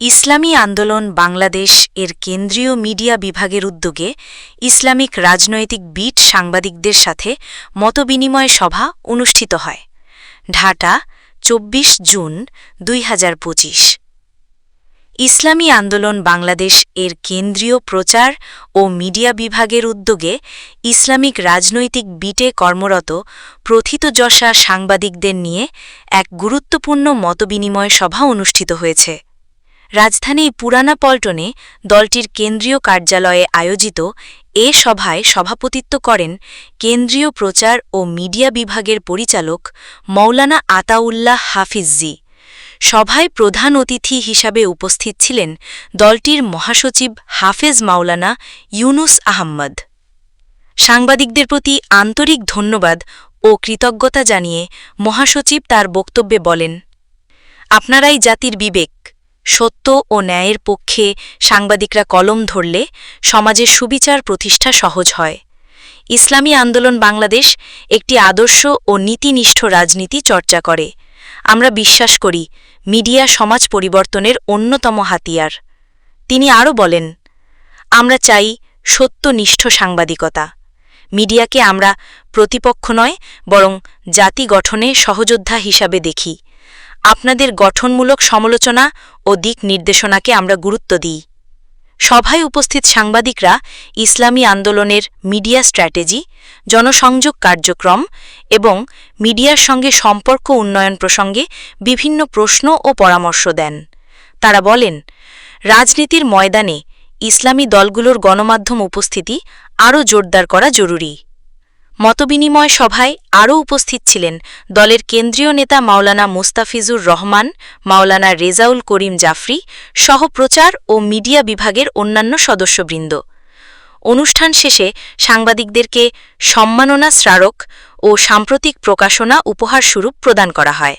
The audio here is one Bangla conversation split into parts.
ইসলামী আন্দোলন বাংলাদেশ এর কেন্দ্রীয় মিডিয়া বিভাগের উদ্যোগে ইসলামিক রাজনৈতিক বিট সাংবাদিকদের সাথে মতবিনিময় সভা অনুষ্ঠিত হয়। ঢাটা চব্বিশ জুন দুই হাজার পঁচিশ। ইসলামী আন্দোলন বাংলাদেশ এর কেন্দ্রীয় প্রচার ও মিডিয়া বিভাগের উদ্যোগে ইসলামিক রাজনৈতিক বিটে কর্মরত প্রথিতযশা সাংবাদিকদের নিয়ে এক গুরুত্বপূর্ণ মতবিনিময় সভা অনুষ্ঠিত হয়েছে। রাজধানী পুরানা পল্টনে দলটির কেন্দ্রীয় কার্যালয়ে আয়োজিত এ সভায় সভাপতিত্ব করেন কেন্দ্রীয় প্রচার ও মিডিয়া বিভাগের পরিচালক মৌলানা আতাউল্লাহ হাফিজজি। সভায় প্রধান অতিথি হিসাবে উপস্থিত ছিলেন দলটির মহাসচিব হাফেজ মাওলানা ইউনুস আহম্মদ। সাংবাদিকদের প্রতি আন্তরিক ধন্যবাদ ও কৃতজ্ঞতা জানিয়ে মহাসচিব তার বক্তব্যে বলেন আপনারাই জাতির বিবেক সত্য ও ন্যায়ের পক্ষে সাংবাদিকরা কলম ধরলে সমাজে সুবিচার প্রতিষ্ঠা সহজ হয়। ইসলামী আন্দোলন বাংলাদেশ একটি আদর্শ ও নীতিনিষ্ঠ রাজনীতি চর্চা করে। আমরা বিশ্বাস করি, মিডিয়া সমাজ পরিবর্তনের অন্যতম হাতিয়ার। তিনি আরও বলেন, আমরা চাই সত্যনিষ্ঠ সাংবাদিকতা। মিডিয়াকে আমরা প্রতিপক্ষ নয়, বরং জাতি গঠনে সহযোদ্ধা হিসাবে দেখি। আপনাদের গঠনমূলক সমালোচনা ও দিক নির্দেশনাকে আমরা গুরুত্ব দিই। সভায় উপস্থিত সাংবাদিকরা ইসলামী আন্দোলনের মিডিয়া স্ট্র্যাটেজি, জনসংযোগ কার্যক্রম এবং মিডিয়ার সঙ্গে সম্পর্ক উন্নয়ন প্রসঙ্গে বিভিন্ন প্রশ্ন ও পরামর্শ দেন। তারা বলেন, রাজনীতির ময়দানে ইসলামী দলগুলোর গণমাধ্যম উপস্থিতি আরও জোরদার করা জরুরি। মতবিনিময় সভায় আরও উপস্থিত ছিলেন দলের কেন্দ্রীয় নেতা মাওলানা মুস্তাফিজুর রহমান, মাওলানা রেজাউল করিম জাফরি সহ প্রচার ও মিডিয়া বিভাগের অন্যান্য সদস্যবৃন্দ। অনুষ্ঠান শেষে সাংবাদিকদেরকে সম্মাননা স্মারক ও সাম্প্রতিক প্রকাশনা উপহারস্বরূপ প্রদান করা হয়।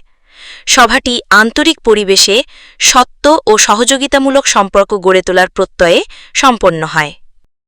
সভাটি আন্তরিক পরিবেশে সত্য ও সহযোগিতামূলক সম্পর্ক গড়ে তোলার প্রত্যয়ে সম্পন্ন হয়।